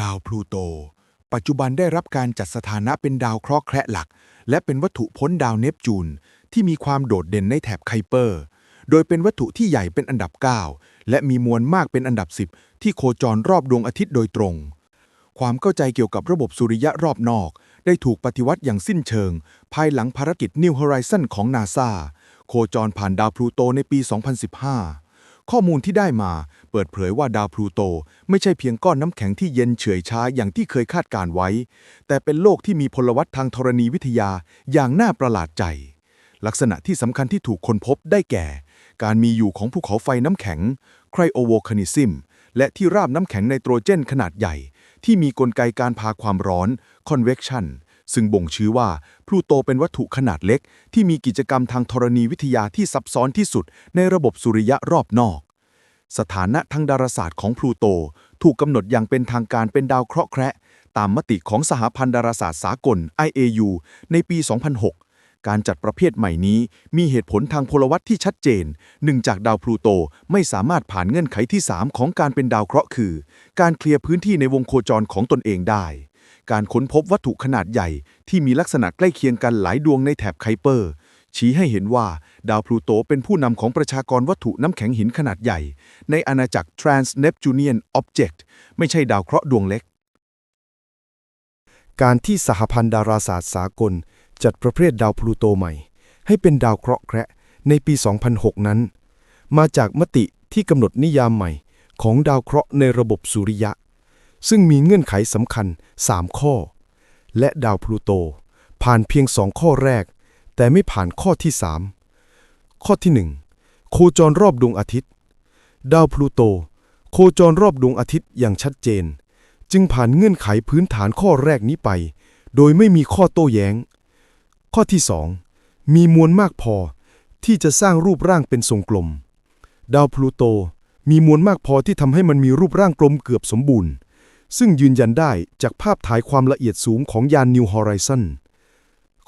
ดาวพลูโต ปัจจุบันได้รับการจัดสถานะเป็นดาวเคราะห์แคระหลัก และเป็นวัตถุพ้นดาวเนปจูน ที่มีความโดดเด่นในแถบไคเปอร์ โดยเป็นวัตถุที่ใหญ่เป็นอันดับ 9 และมีมวลมากเป็นอันดับ 10 ที่โคจรรอบดวงอาทิตย์โดยตรง ความเข้าใจเกี่ยวกับระบบสุริยะรอบนอก ได้ถูกปฏิวัติอย่างสิ้นเชิง ภายหลังภารกิจ New Horizon ของนาซาโคจรผ่านดาวพลูโตในปี 2015 ข้อมูลที่ได้มา เปิดเผยว่าดาวพลูโต ไม่ใช่เพียงก้อนน้ำแข็งที่เย็นเฉื่อยช้าอย่างที่เคยคาดการไว้ แต่เป็นโลกที่มีพลวัตทางธรณีวิทยาอย่างน่าประหลาดใจ ลักษณะที่สำคัญที่ถูกค้นพบได้แก่ การมีอยู่ของภูเขาไฟน้ำแข็งไครโอโวคานิซิมและที่ราบน้ำแข็งไนโตรเจนขนาดใหญ่ ที่มีกลไกการพาความร้อน convection ซึ่งบ่งชี้ว่าพลูโตเป็นวัตถุขนาดเล็ก ที่มีกิจกรรมทางธรณีวิทยาที่ซับซ้อนที่สุดในระบบสุริยะรอบนอก สถานะทางดาราศาสตร์ของพลูโต ถูกกำหนดอย่างเป็นทางการเป็นดาวเคราะห์แคระ ตามมติของสหพันธ์ดาราศาสตร์สากล IAU ในปี 2006 การจัดประเภทใหม่นี้ มีเหตุผลทางพลวัตที่ชัดเจนหนึ่งจากดาวพลูโตไม่สามารถผ่านเงื่อนไขที่ 3 ของการเป็นดาวเคราะห์คือ การเคลียร์พื้นที่ในวงโคจรของตนเองได้ การค้นพบวัตถุขนาดใหญ่ที่มีลักษณะใกล้เคียงกันหลายดวงในแถบไคเปอร์ ชี้ให้เห็นว่าดาวพลูโตเป็นผู้นำของประชากรวัตถุน้ำแข็งหินขนาดใหญ่ ในอาณาจักร Trans-Neptunian Object ไม่ใช่ดาวเคราะห์ดวงเล็ก การที่สหพันธ์ดาราศาสตร์สากล จัดประเภทดาวพลูโตใหม่ ให้เป็นดาวเคราะห์แคระในปี 2006 นั้น มาจากมติที่กำหนดนิยามใหม่ของดาวเคราะห์ในระบบสุริยะ ซึ่งมีเงื่อนไขสำคัญ 3 ข้อ และดาวพลูโต ผ่านเพียง2ข้อแรก แต่ไม่ผ่านข้อที่ 3 ข้อที่ 1 โคจรรอบดวงอาทิตย์ ดาวพลูโต โคจรรอบดวงอาทิตย์อย่างชัดเจน จึงผ่านเงื่อนไขพื้นฐานข้อแรกนี้ไป โดยไม่มีข้อโต้แย้ง ข้อที่ 2 มีมวลมากพอที่จะสร้างรูปร่างเป็นทรงกลม ดาวพลูโตมีมวลมากพอที่ทำให้มันมีรูปร่างกลมเกือบสมบูรณ์ ซึ่งยืนยันได้จากภาพถ่ายความละเอียดสูงของยาน New Horizon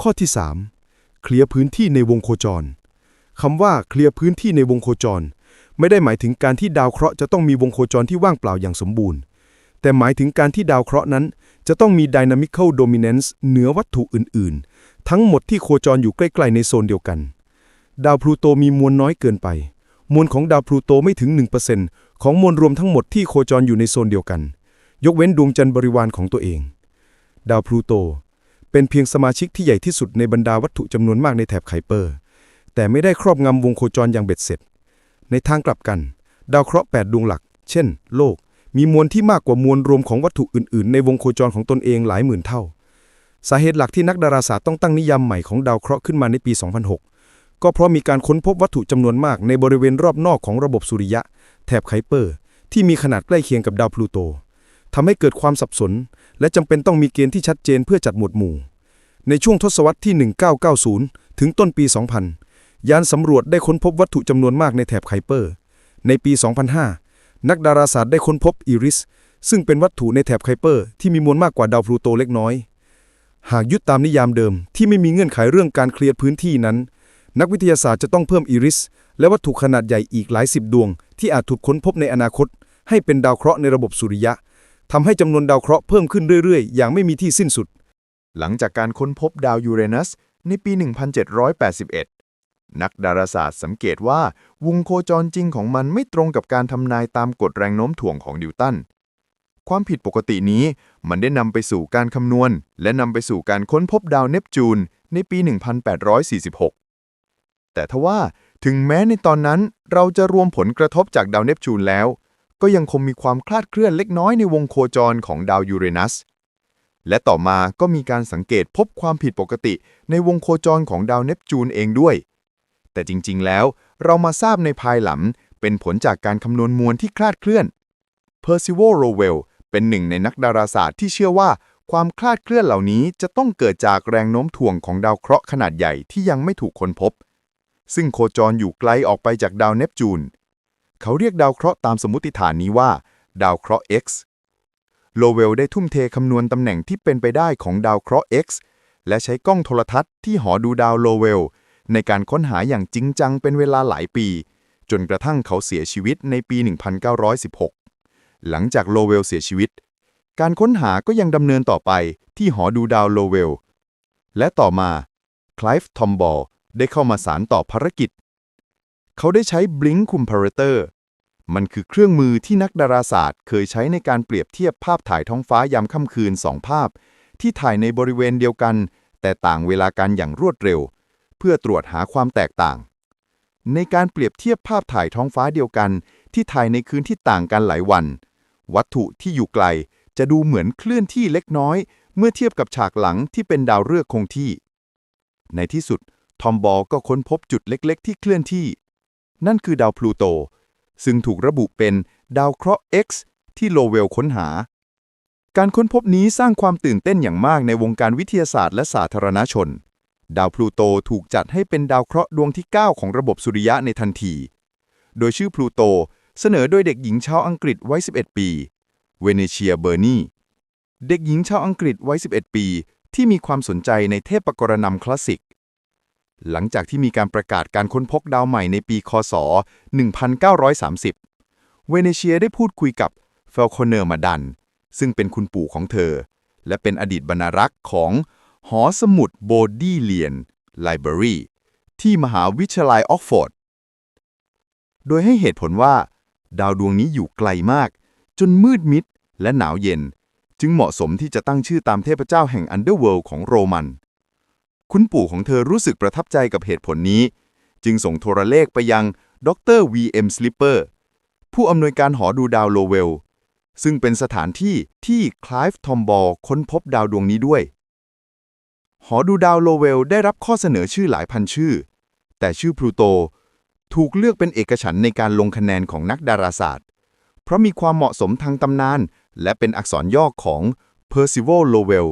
ข้อที่ 3 เคลียร์พื้นที่ในวงโคจรคำว่าเคลียร์พื้นที่ในวงโคจร ไม่ได้หมายถึงการที่ดาวเคราะห์จะต้องมีวงโคจรที่ว่างเปล่าอย่างสมบูรณ์ แต่หมายถึงการที่ดาวเคราะห์นั้น จะต้องมี dynamical dominance เหนือวัตถุอื่น ๆ ทั้งหมดที่โคจรอยู่ใกล้ ๆ ในโซนเดียวกัน ดาวพลูโตมีมวลน้อยเกินไป มวลของดาวพลูโตไม่ถึง 1%ของมวลรวมทั้งหมดที่โคจรอยู่ในโซนเดียวกัน ยกเว้นดวงจันทร์บริวารของตัวเอง ดาวพลูโต เป็นเพียงสมาชิกที่ใหญ่ที่สุดในบรรดาวัตถุจำนวนมากในแถบไคเปอร์ แต่ไม่ได้ครอบงำวงโคจรอย่างเบ็ดเสร็จ ในทางกลับกัน ดาวเคราะห์ 8 ดวงหลัก เช่น โลก มีมวลที่มากกว่ามวลรวมของวัตถุอื่น ๆ ในวงโคจรของตนเองหลายหมื่นเท่า สาเหตุหลักที่นักดาราศาสตร์ต้องตั้งนิยามใหม่ของดาวเคราะห์ขึ้นมาในปี 2006 ก็เพราะมีการค้นพบวัตถุจำนวนมากในบริเวณรอบนอกของระบบสุริยะ แถบไคเปอร์ ที่มีขนาดใกล้เคียงกับดาวพลูโต ทำให้เกิดความสับสน และจำเป็นต้องมีเกณฑ์ที่ชัดเจนเพื่อจัดหมวดหมู่ ในช่วงทศวรรษที่ 1990 ถึงต้นปี 2000 ยานสำรวจได้ค้นพบวัตถุจำนวนมากในแถบไคเปอร์ ในปี 2005 นักดาราศาสตร์ได้ค้นพบอีริส ซึ่งเป็นวัตถุในแถบไคเปอร์ที่มีมวลมากกว่าดาวพลูโตเล็กน้อย หากยึดตามนิยามเดิมที่ไม่มีเงื่อนไขเรื่องการเคลียร์พื้นที่นั้น นักวิทยาศาสตร์จะต้องเพิ่มอีริส และวัตถุขนาดใหญ่อีกหลายสิบดวง ที่อาจถูกค้นพบในอนาคต ให้เป็นดาวเคราะห์ในระบบสุริยะ ทำให้จำนวนดาวเคราะห์เพิ่มขึ้นเรื่อยๆ อย่างไม่มีที่สิ้นสุด หลังจากการค้นพบดาวยูเรนัสในปี 1781 นักดาราศาสตร์สังเกตว่าวงโคจรจริงของมันไม่ตรงกับการทำนายตามกฎแรงโน้มถ่วงของนิวตัน ความผิดปกตินี้มันได้นำไปสู่การคำนวณ และนำไปสู่การค้นพบดาวเนปจูนในปี 1846 แต่ทว่าถึงแม้ในตอนนั้นเราจะรวมผลกระทบจากดาวเนปจูนแล้ว ก็ยังคงมีความคลาดเคลื่อนเล็กน้อยในวงโคจรของดาวยูเรนัส และต่อมาก็มีการสังเกตพบความผิดปกติในวงโคจรของดาวเนปจูนเองด้วย แต่จริงๆ แล้วเรามาทราบในภายหลังเป็นผลจากการคำนวณมวลที่คลาดเคลื่อน Percival Lowell เป็นหนึ่งในนักดาราศาสตร์ที่เชื่อว่าความคลาดเคลื่อนเหล่านี้จะต้องเกิดจากแรงโน้มถ่วงของดาวเคราะห์ขนาดใหญ่ที่ยังไม่ถูกค้นพบ ซึ่งโคจรอยู่ไกลออกไปจากดาวเนปจูน เขาเรียกดาวเคราะห์ตามสมมติฐานนี้ว่า ดาวเคราะห์ X โลเวลได้ทุ่มเทคำนวณตำแหน่งที่เป็นไปได้ของดาวเคราะห์ X และใช้กล้องโทรทัศน์ที่หอดูดาวโลเวล ในการค้นหาอย่างจริงจังเป็นเวลาหลายปี จนกระทั่งเขาเสียชีวิตในปี 1916 หลังจากโลเวลเสียชีวิต การค้นหาก็ยังดำเนินต่อไปที่หอดูดาวโลเวล และต่อมา คล v ฟ์ ทอมบอลได้เข้ามาสารต่อภารกิจ เขาได้ใช้ Blink Comparator มันคือเครื่องมือที่นักดาราศาสตร์ เคยใช้ในการเปรียบเทียบภาพถ่ายท้องฟ้ายามค่ำคืนสองภาพ ที่ถ่ายในบริเวณเดียวกัน แต่ต่างเวลากันอย่างรวดเร็ว เพื่อตรวจหาความแตกต่าง ในการเปรียบเทียบภาพถ่ายท้องฟ้าเดียวกัน ที่ถ่ายในคืนที่ต่างกันหลายวัน วัตถุที่อยู่ไกลจะดูเหมือนเคลื่อนที่เล็กน้อย เมื่อเทียบกับฉากหลังที่เป็นดาวฤกษ์คงที่ ในที่สุดทอมบอลก็ค้นพบจุดเล็ก ๆ ที่เคลื่อนที่ นั่นคือดาวพลูโต ซึ่งถูกระบุเป็นดาวเคราะห์ X ที่โลเวลค้นหา การค้นพบนี้สร้างความตื่นเต้นอย่างมากในวงการวิทยาศาสตร์และสาธารณชน ดาวพลูโตถูกจัดให้เป็นดาวเคราะห์ดวงที่ 9 ของระบบสุริยะในทันที โดยชื่อพลูโตเสนอโดยเด็กหญิงชาวอังกฤษวัย 11 ปี เวเนเชีย เบอร์นีเด็กหญิงชาวอังกฤษวัย 11 ปี ที่มีความสนใจในเทพกรณำคลาสสิก หลังจากที่มีการประกาศการค้นพบดาวใหม่ในปี คศ 1930 เวเนเชียได้พูดคุยกับเฟลโคเนอร์มาดัน ซึ่งเป็นคุณปู่ของเธอ และเป็นอดีตบรรณารักษ์ของหอสมุดโบดีเลียนไลบรารีที่มหาวิทยาลัยออกฟอร์ด โดยให้เหตุผลว่า ดาวดวงนี้อยู่ไกลมาก จนมืดมิดและหนาวเย็น จึงเหมาะสมที่จะตั้งชื่อตามเทพเจ้าแห่งอันเดอร์เวิลด์ของโรมัน คุณปู่ของเธอรู้สึกประทับใจกับเหตุผลนี้ จึงส่งโทรเลขไปยังดร V.M. Slipper ผู้อำนวยการหอดูดาวโลเวล ซึ่งเป็นสถานที่ที่คล v ฟ์ทอมบอลค้นพบดาวดวงนี้ด้วย หอดูดาวโลเวลได้รับข้อเสนอชื่อหลายพันชื่อ แต่ชื่อพลูโตถูกเลือกเป็นเอกฉันในการลงคะแนนของนักดาราศาสตร์ เพราะมีความเหมาะสมทางตำนาน และเป็นอักษรย่อของ Percival Lowell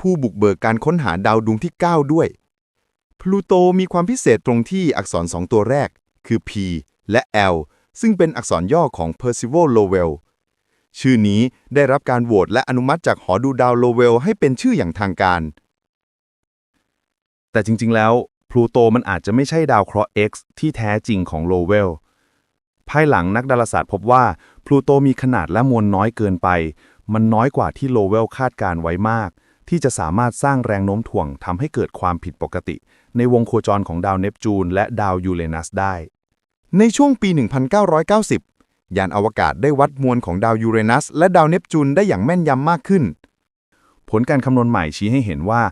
ผู้บุกเบิกการค้นหาดาวดวงที่ 9 ด้วย พลูโตมีความพิเศษตรงที่อักษรสองตัวแรก คือ P และ L ซึ่งเป็นอักษรย่อของ Percival Lowell ชื่อนี้ได้รับการโหวตและอนุมัติจากหอดูดาวโลเวลให้เป็นชื่ออย่างทางการ แต่จริงๆ แล้วพลูโตมันอาจจะไม่ใช่ดาวเคราะห์ X ที่แท้จริงของโลเวล ภายหลังนักดาราศาสตร์พบว่าพลูโตมีขนาดและมวลน้อยเกินไป มันน้อยกว่าที่โลเวลคาดการไว้มาก ที่จะสามารถสร้างแรงโน้มถ่วงทำให้เกิดความผิดปกติ ในวงโคจรของดาวเนปจูนและดาวยูเรนัสได้ ในช่วงปี 1990 ยานอวกาศได้วัดมวลของดาวยูเรนัสและดาวเนปจูนได้อย่างแม่นยำมากขึ้น ผลการคำนวณใหม่ชี้ให้เห็นว่า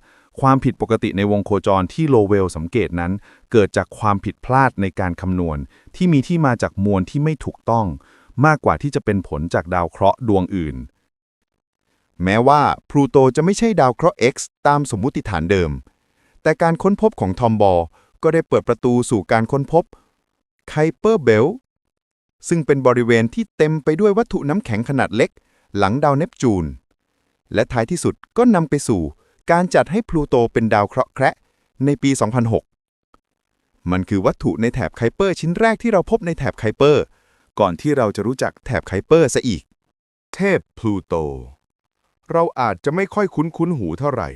ความผิดปกติในวงโคจรที่โลเวลสังเกตนั้น เกิดจากความผิดพลาดในการคำนวณ ที่มีที่มาจากมวลที่ไม่ถูกต้อง มากกว่าที่จะเป็นผลจากดาวเคราะห์ดวงอื่น แม้ว่าพลูโตจะไม่ใช่ดาวเคราะห์ X ตามสมมุติฐานเดิม แต่การค้นพบของทอมบอลก็ได้เปิดประตูสู่การค้นพบไคเปอร์เบลซึ่งเป็นบริเวณที่เต็มไปด้วยวัตถุน้ำแข็งขนาดเล็ก หลังดาวเนปจูน และท้ายที่สุดก็นำไปสู่การจัดให้พลูโตเป็นดาวเคราะห์แคระในปี 2006 มันคือวัตถุในแถบไคเปอร์ชิ้นแรกที่เราพบในแถบไคเปอร์ ก่อนที่เราจะรู้จักแถบไคเปอร์ซะอีก เทพพลูโต เราอาจจะไม่ค่อยคุ้นคุ้นหูเท่าไหร่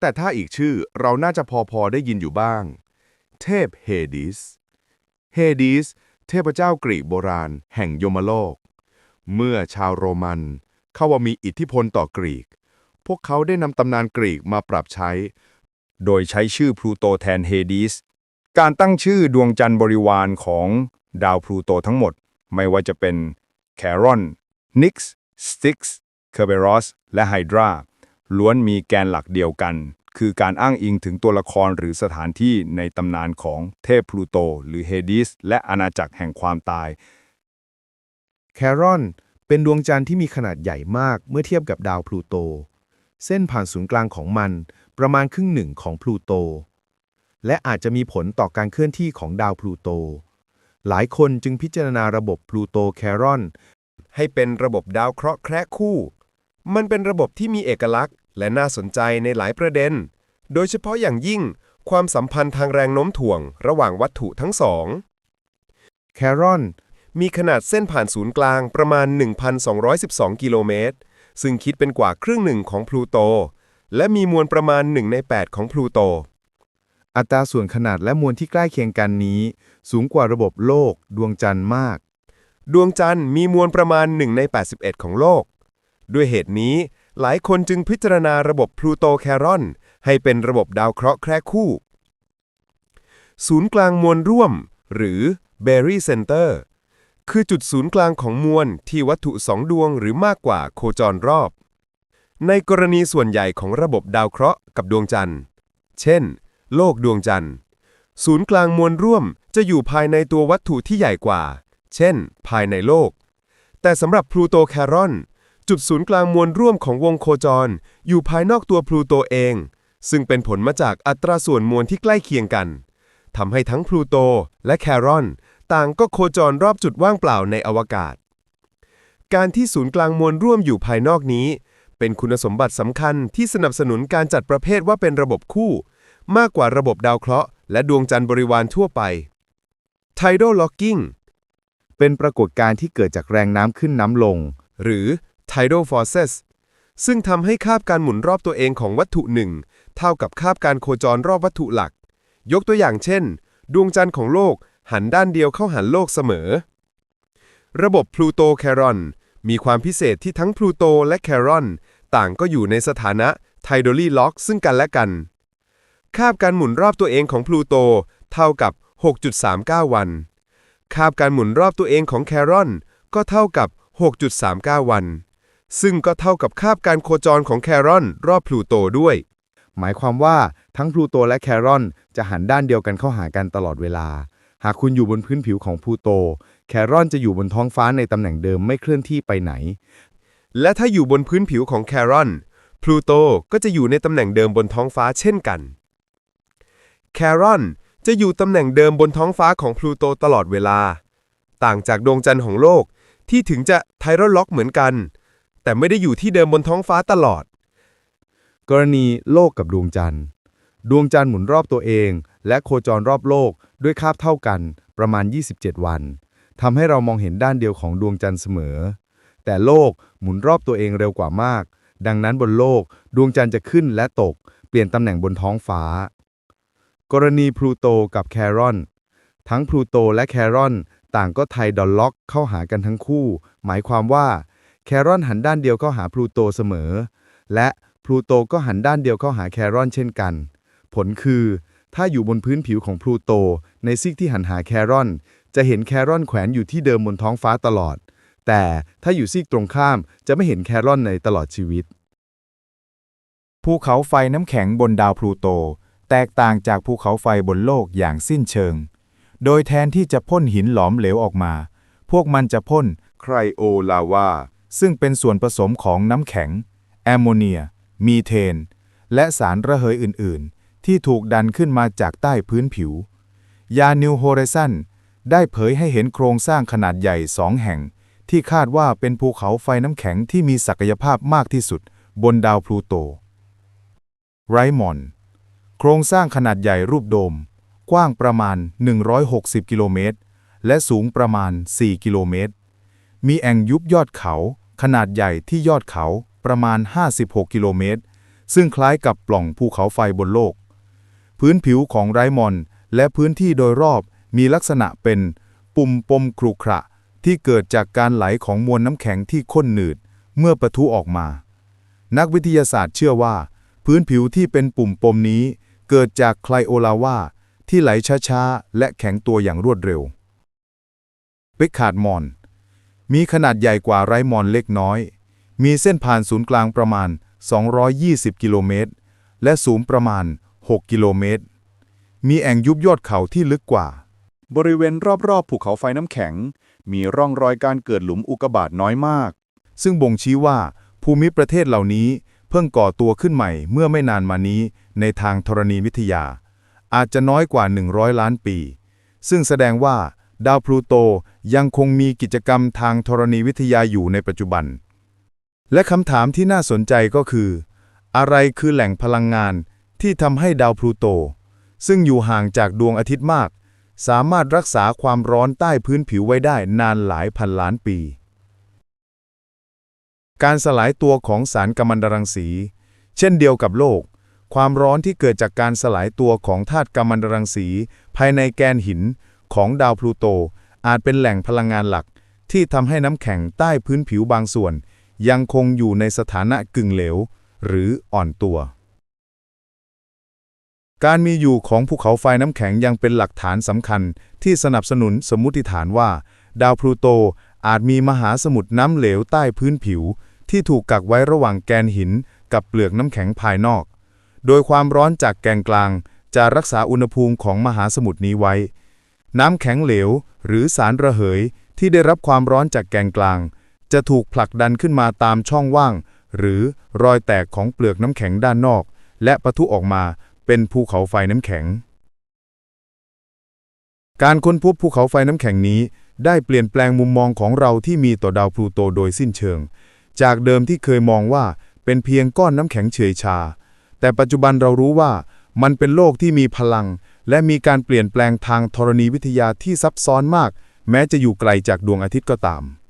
แต่ถ้าอีกชื่อเราน่าจะพอพอได้ยินอยู่บ้าง เทพเฮดิส เฮดิส เทพเจ้ากรีกโบราณ แห่งยมโลก เมื่อชาวโรมัน เข้าว่ามีอิทธิพลต่อกรีก พวกเขาได้นำตำนานกรีกมาปรับใช้ โดยใช้ชื่อพลูโตแทนเฮดิส การตั้งชื่อดวงจันทร์บริวารของดาวพลูโตทั้งหมด ไม่ว่าจะเป็นแครอนนิกส์สติกส์ เคอร์เบรอสและไฮดราล้วนมีแกนหลักเดียวกัน คือการอ้างอิงถึงตัวละครหรือสถานที่ในตำนานของเทพพลูโต หรือเฮดิสและอาณาจักรแห่งความตาย แครอนเป็นดวงจันทร์ที่มีขนาดใหญ่มากเมื่อเทียบกับดาวพลูโต เส้นผ่านศูนย์กลางของมันประมาณครึ่งหนึ่งของพลูโต และอาจจะมีผลต่อการเคลื่อนที่ของดาวพลูโต หลายคนจึงพิจารณาระบบพลูโตแครอนให้เป็นระบบดาวเคราะห์แคระคู่ มันเป็นระบบที่มีเอกลักษณ์ และน่าสนใจในหลายประเด็น โดยเฉพาะอย่างยิ่งความสัมพันธ์ทางแรงโน้มถ่วงระหว่างวัตถุทั้งสองแครอนมีขนาดเส้นผ่านศูนย์กลางประมาณ 1,212 กิโลเมตร ซึ่งคิดเป็นกว่าครึ่งหนึ่งของพลูโต และมีมวลประมาณ 1 ใน 8 ของพลูโต อัตราส่วนขนาดและมวลที่ใกล้เคียงกันนี้ สูงกว่าระบบโลก ดวงจันทร์มาก ดวงจันทร์มีมวลประมาณ 1 ใน 81 ของโลก ด้วยเหตุนี้ หลายคนจึงพิจารณาระบบพลูโตแครอน ให้เป็นระบบดาวเคราะห์แคระคู่ ศูนย์กลางมวลร่วม หรือ Berry Center คือจุดศูนย์กลางของมวลที่วัตถุสองดวงหรือมากกว่าโคจรรอบ ในกรณีส่วนใหญ่ของระบบดาวเคราะห์กับดวงจันทร์ เช่น โลกดวงจันทร์ ศูนย์กลางมวลร่วมจะอยู่ภายในตัววัตถุที่ใหญ่กว่า เช่น ภายในโลก แต่สำหรับพลูโตแครอน จุดศูนย์กลางมวลร่วมของวงโคจร อยู่ภายนอกตัวพลูโตเอง ซึ่งเป็นผลมาจากอัตราส่วนมวลที่ใกล้เคียงกันทำให้ทั้งพลูโตและแครอน ต่างก็โคจรรอบจุดว่างเปล่าในอวกาศ การที่ศูนย์กลางมวลร่วมอยู่ภายนอกนี้ เป็นคุณสมบัติสำคัญที่สนับสนุนการจัดประเภทว่าเป็นระบบคู่ มากกว่าระบบดาวเคราะห์และดวงจันทร์บริวารทั่วไป Tidal Locking เป็นปรากฏการณ์ที่เกิดจากแรงน้ำขึ้นน้ำลง หรือ Tidal Forces ซึ่งทำให้คาบการหมุนรอบตัวเองของวัตถุหนึ่งเท่ากับคาบการโคจรรอบวัตถุหลัก ยกตัวอย่างเช่น ดวงจันทร์ของโลกหันด้านเดียวเข้าหันโลกเสมอ ระบบพลูโตแครอนมีความพิเศษที่ทั้งพลูโตและแครอนต่างก็อยู่ในสถานะ tidally lock ซึ่งกันและกัน คาบการหมุนรอบตัวเองของพลูโตเท่ากับ 6.39 วัน คาบการหมุนรอบตัวเองของแครอนก็เท่ากับ 6.39 วัน ซึ่งก็เท่ากับคาบการโคจรของแครอนรอบพลูโตด้วย หมายความว่าทั้งพลูโตและแครอนจะหันด้านเดียวกันเข้าหากันตลอดเวลา หากคุณอยู่บนพื้นผิวของพลูโต แครอนจะอยู่บนท้องฟ้าในตำแหน่งเดิมไม่เคลื่อนที่ไปไหน และถ้าอยู่บนพื้นผิวของแครอนพลูโตก็จะอยู่ในตำแหน่งเดิมบนท้องฟ้าเช่นกัน แครอนจะอยู่ตำแหน่งเดิมบนท้องฟ้าของพลูโตตลอดเวลา ต่างจากดวงจันทร์ของโลกที่ถึงจะไทรอล็อกเหมือนกัน แต่ไม่ได้อยู่ที่เดิมบนท้องฟ้าตลอด กรณีโลกกับดวงจันทร์ ดวงจันทร์หมุนรอบตัวเอง และโคจรรอบโลกด้วยคาบเท่ากันประมาณ 27 วันทำให้เรามองเห็นด้านเดียวของดวงจันทร์เสมอ แต่โลกหมุนรอบตัวเองเร็วกว่ามาก ดังนั้นบนโลกดวงจันทร์จะขึ้นและตก เปลี่ยนตำแหน่งบนท้องฟ้า กรณีพลูโตกับแครอน ทั้งพลูโตและแครอนต่างก็ไทดอลล็อกเข้าหากันทั้งคู่ หมายความว่า แครอนหันด้านเดียวเข้าหาพลูโตเสมอ และพลูโตก็หันด้านเดียวเข้าหาแครอนเช่นกัน ผลคือ ถ้าอยู่บนพื้นผิวของพลูโต ในซีกที่หันหาแครอน จะเห็นแครอนแขวนอยู่ที่เดิมบนท้องฟ้าตลอด แต่ถ้าอยู่ซีกตรงข้ามจะไม่เห็นแครอนในตลอดชีวิต ภูเขาไฟน้ำแข็งบนดาวพลูโต แตกต่างจากภูเขาไฟบนโลกอย่างสิ้นเชิง โดยแทนที่จะพ่นหินหลอมเหลวออกมา พวกมันจะพ่นไครโอลาวา ซึ่งเป็นส่วนผสมของน้ำแข็ง แอมโมเนีย มีเทน และสารระเหยอื่น ๆ ที่ถูกดันขึ้นมาจากใต้พื้นผิว ยานิวโฮเรซันได้เผยให้เห็นโครงสร้างขนาดใหญ่สองแห่ง ที่คาดว่าเป็นภูเขาไฟน้ำแข็งที่มีศักยภาพมากที่สุดบนดาวพลูโต ไรมอน โครงสร้างขนาดใหญ่รูปโดม กว้างประมาณ 160 กิโลเมตร และสูงประมาณ 4 กิโลเมตร มีแอ่งยุบยอดเขา ขนาดใหญ่ที่ยอดเขาประมาณ 56 กิโลเมตร ซึ่งคล้ายกับปล่องภูเขาไฟบนโลก พื้นผิวของไรมอนและพื้นที่โดยรอบมีลักษณะเป็นปุ่มปมครุขระที่เกิดจากการไหลของมวลน้ำแข็งที่ข้นหนืดเมื่อปะทุออกมา นักวิทยาศาสตร์เชื่อว่า พื้นผิวที่เป็นปุ่มปมนี้ เกิดจากไคลโอลาวาที่ไหลช้าๆ และแข็งตัวอย่างรวดเร็วเปกคาร์ดมอน มีขนาดใหญ่กว่าไรมอนเล็กน้อย มีเส้นผ่านศูนย์กลางประมาณ 220 กิโลเมตร และสูงประมาณ 6 กิโลเมตร มีแอ่งยุบยอดเขาที่ลึกกว่า บริเวณรอบๆภูเขาไฟน้ำแข็ง มีร่องรอยการเกิดหลุมอุกกาบาตน้อยมาก ซึ่งบ่งชี้ว่า ภูมิประเทศเหล่านี้เพิ่งก่อตัวขึ้นใหม่เมื่อไม่นานมานี้ในทางธรณีวิทยา อาจจะน้อยกว่า 100 ล้านปี ซึ่งแสดงว่า ดาวพลูโตยังคงมีกิจกรรมทางธรณีวิทยาอยู่ในปัจจุบัน และคำถามที่น่าสนใจก็คือ อะไรคือแหล่งพลังงานที่ทำให้ดาวพลูโต ซึ่งอยู่ห่างจากดวงอาทิตย์มาก สามารถรักษาความร้อนใต้พื้นผิวไว้ได้นานหลายพันล้านปี การสลายตัวของสารกัมมันตรังสี เช่นเดียวกับโลก ความร้อนที่เกิดจากการสลายตัวของธาตุกัมมันตรังสี ภายในแกนหิน ของดาวพลูโต อาจเป็นแหล่งพลังงานหลัก ที่ทำให้น้ำแข็งใต้พื้นผิวบางส่วน ยังคงอยู่ในสถานะกึ่งเหลว หรืออ่อนตัว การมีอยู่ของภูเขาไฟน้ำแข็งยังเป็นหลักฐานสำคัญ ที่สนับสนุนสมมติฐานว่า ดาวพลูโตอาจมีมหาสมุทรน้ำเหลวใต้พื้นผิว ที่ถูกกักไว้ระหว่างแกนหินกับเปลือกน้ำแข็งภายนอก โดยความร้อนจากแกนกลางจะรักษาอุณหภูมิของมหาสมุทรนี้ไว้ น้ำแข็งเหลว หรือสารระเหยที่ได้รับความร้อนจากแกนกลาง จะถูกผลักดันขึ้นมาตามช่องว่าง หรือรอยแตกของเปลือกน้ำแข็งด้านนอก และปะทุออกมาเป็นภูเขาไฟน้ำแข็ง การค้นพบภูเขาไฟน้ำแข็งนี้ ได้เปลี่ยนแปลงมุมมองของเราที่มีต่อดาวพลูโตโดยสิ้นเชิง จากเดิมที่เคยมองว่าเป็นเพียงก้อนน้ำแข็งเฉยชา แต่ปัจจุบันเรารู้ว่ามันเป็นโลกที่มีพลัง และมีการเปลี่ยนแปลงทางธรณีวิทยาที่ซับซ้อนมาก แม้จะอยู่ไกลจากดวงอาทิตย์ก็ตาม